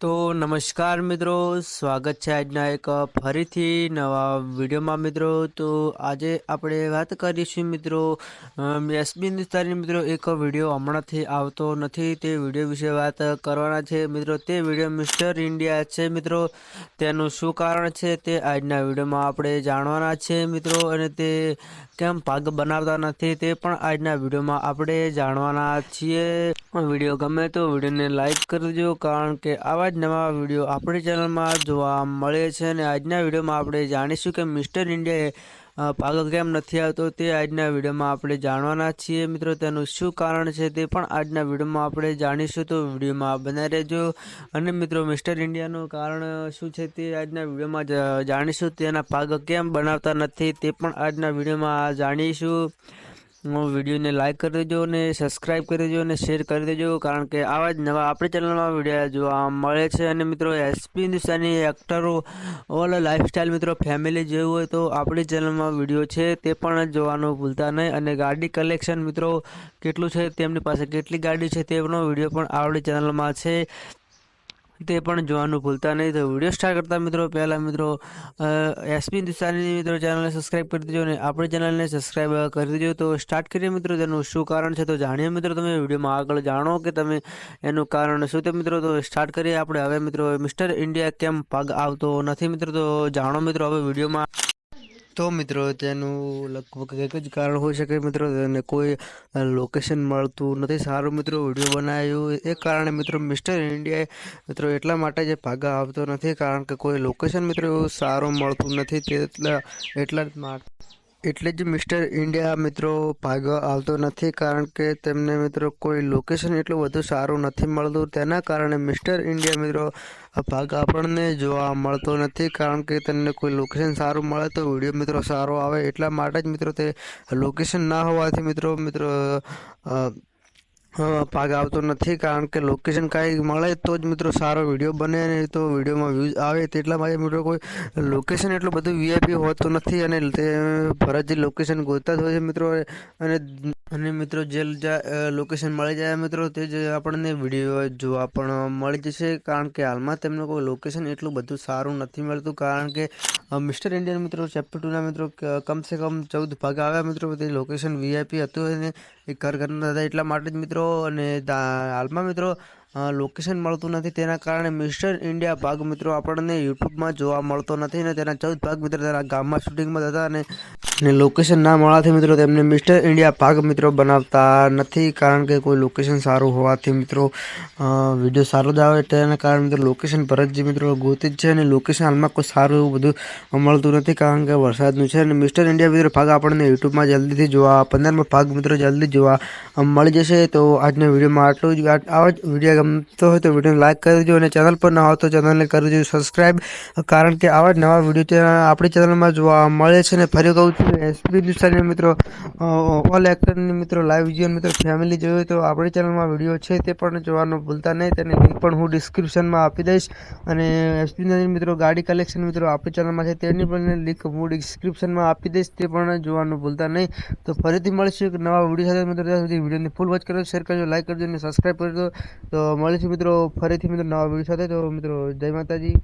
તો નમસ્કાર મિત્રો, સ્વાગત છે આજના એક ફરીથી નવા વિડીયોમાં મિત્રો. તો આજે આપણે વાત કરીશું મિત્રો એસબી હિન્દુસ્તાની મિત્રો એક વીડિયો હમણાંથી આવતો નથી, તે વીડિયો વિશે વાત કરવાના છે મિત્રો. તે વીડિયો મિસ્ટર ઇન્ડિયા છે મિત્રો. તેનું શું કારણ છે તે આજના વિડીયોમાં આપણે જાણવાના છે મિત્રો અને તે કેમ પાગ બનાવતા નથી તે પણ આજના વિડીયોમાં આપણે જાણવાના છીએ. વીડિયો ગમે તો વિડીયોને લાઈક કરજો કારણ કે આવા જ નવા વીડિયો આપણી ચેનલમાં જોવા મળે છે અને આજના વિડીયોમાં આપણે જાણીશું કે મિસ્ટર ઇન્ડિયાએ પાગલ કેમ નથી આવતો તે આજના વિડીયોમાં આપણે જાણવાના છીએ. મિત્રો, તેનું શું કારણ છે તે પણ આજના વિડીયોમાં આપણે જાણીશું. તો વિડીયોમાં બનાવી રહેજો. અને મિત્રો, મિસ્ટર ઇન્ડિયાનું કારણ શું છે તે આજના વિડીયોમાં જાણીશું. તેના પાગ કેમ બનાવતા નથી તે પણ આજના વિડીયોમાં જાણીશું. વિડીયોને લાઇક કરી દેજો અને સબસ્ક્રાઈબ કરી દેજો અને શેર કરી દેજો, કારણ કે આવા જ નવા આપણી ચેનલમાં વીડિયો જોવા મળે છે. અને મિત્રો એસપી હિન્દુસ્તાની એક્ટરો ઓલ લાઈફસ્ટાઈલ મિત્રો ફેમિલી જેવું હોય તો આપણી ચેનલમાં વીડિયો છે, તે પણ જોવાનું ભૂલતા નહીં. અને ગાડી કલેક્શન મિત્રો, કેટલું છે? તેમની પાસે કેટલી ગાડી છે? તેનો વીડિયો પણ આપણી ચેનલમાં છે. તે પણ જોવાનું ભૂલતા નહીં. તો વીડિયો સ્ટાર્ટ કરતા મિત્રો, પહેલાં મિત્રો એસપી હિન્દુસ્તાની મિત્રો ચેનલને સબસ્ક્રાઇબ કરી દેજો અને આપણી ચેનલને સબસ્ક્રાઈબ કરી દેજો. તો સ્ટાર્ટ કરીએ મિત્રો, તેનું શું કારણ છે તો જાણીએ મિત્રો તમે વિડીયોમાં આગળ જાણો કે તમે એનું કારણ શું તે મિત્રો. તો સ્ટાર્ટ કરીએ આપણે. હવે મિત્રો મિસ્ટર ઇન્ડિયા કેમ પગ આવતો નથી મિત્રો? તો જાણો મિત્રો, હવે વિડીયોમાં તો મિત્રો તેનું લગભગ એક જ કારણ હોઈ શકે મિત્રો તેને કોઈ લોકેશન મળતું નથી. સારું મિત્રો વીડિયો બનાવ્યું. એ કારણે મિત્રો મિસ્ટર ઇન્ડિયાએ મિત્રો એટલા માટે જે ભાગા આવતો નથી કારણ કે કોઈ લોકેશન મિત્રો સારું મળતું નથી તેટલા, એટલા જ માટે. એટલે જ મિસ્ટર ઇન્ડિયા મિત્રો ભાગ આવતો નથી, કારણ કે તેમને મિત્રો કોઈ લોકેશન એટલું બધું સારું નથી મળતું. તેના કારણે મિસ્ટર ઇન્ડિયા મિત્રો ભાગ આપણને જોવા મળતો નથી, કારણ કે તેમને કોઈ લોકેશન સારું મળે તો વીડિયો મિત્રો સારો આવે. એટલા માટે જ મિત્રો તે લોકેશન ના હોવાથી મિત્રો મિત્રો ભાગ આવતો નથી કારણ કે લોકેશન કાંઈ મળે તો જ મિત્રો સારો વીડિયો બને અને તો વિડીયોમાં વ્યૂઝ આવે તેટલા માટે મિત્રો કોઈ લોકેશન એટલું બધું વીઆઈપી હોતું નથી અને તે ફરજ લોકેશન ગોતતા જ હોય છે મિત્રો. અને અને મિત્રો જે લોકેશન મળી જાય મિત્રો તે જ આપણને વીડિયો જોવા પણ મળી જશે કારણ કે હાલમાં તેમનું કોઈ લોકેશન એટલું બધું સારું નથી મળતું કારણ કે મિસ્ટર ઇન્ડિયન મિત્રો ચેપ્ટર ટુના મિત્રો કમસે કમ ચૌદ ભાગ આવ્યા મિત્રો તે લોકેશન વીઆઈપી હતું અને એ ઘર ઘરના હતા એટલા માટે જ મિત્રો, અને હાલમાં મિત્રો લોકેશન મળતું નથી તેના કારણે મિસ્ટર ઇન્ડિયા ભાગ મિત્રો આપણને યુટ્યુબમાં જોવા મળતો નથી અને તેના ચૌદ ભાગ મિત્રો તેના ગામમાં શૂટિંગમાં હતા અને ને લોકેશન ના મળવાથી મિત્રો તેમને મિસ્ટર ઇન્ડિયા ભાગ મિત્રો બનાવતા નથી કારણ કે કોઈ લોકેશન સારું હોવાથી મિત્રો વીડિયો સારો જ આવે તેના કારણે મિત્રો લોકેશન ભરતજી મિત્રો ગોતી જ છે અને લોકેશન હાલમાં કોઈ સારું એવું બધું મળતું નથી કારણ કે વરસાદનું છે અને મિસ્ટર ઇન્ડિયા મિત્રો ભાગ આપણને યુટ્યુબમાં જલ્દીથી જોવા, પંદરમાં ભાગ મિત્રો જલ્દી જોવા મળી જશે. તો આજના વિડીયોમાં આટલું જ. આવા જ વીડિયો ગમતો હોય તો વિડીયોને લાઇક કરી દેજો અને ચેનલ પર ન હોય તો ચેનલને કરી દેજો સબસ્ક્રાઈબ કારણ કે આવા જ નવા વીડિયો આપણી ચેનલમાં જોવા મળે છે અને ફરી કહું છું એસપી ન્યૂઝ મિત્રો ઓલ એક્ટરની મિત્રો લાઈવ જીવન મિત્રો ફેમિલી જોઈએ તો આપણી ચેનલમાં વીડિયો છે તે પણ જોવાનું ભૂલતા નહીં. તેની લિંક પણ હું ડિસ્ક્રિપ્શનમાં આપી દઈશ. અને એસપી મિત્રો, ગાડી કલેક્શન મિત્રો, આપણી ચેનલમાં છે તેની પણ લિંક હું ડિસ્ક્રિપ્શનમાં આપી દઈશ, તે પણ જોવાનું ભૂલતા નહીં. તો ફરીથી મળીશું એક નવા વીડિયો સાથે. મિત્રો, ત્યાં સુધી વિડીયોને ફૂલ વોચ કરજો શેર કરજો લાઇક કરજો અને સબસ્ક્રાઈબ કરજો. તો મળીશું મિત્રો ફરીથી મિત્રો નવા વીડિયો સાથે. તો મિત્રો, જય માતાજી.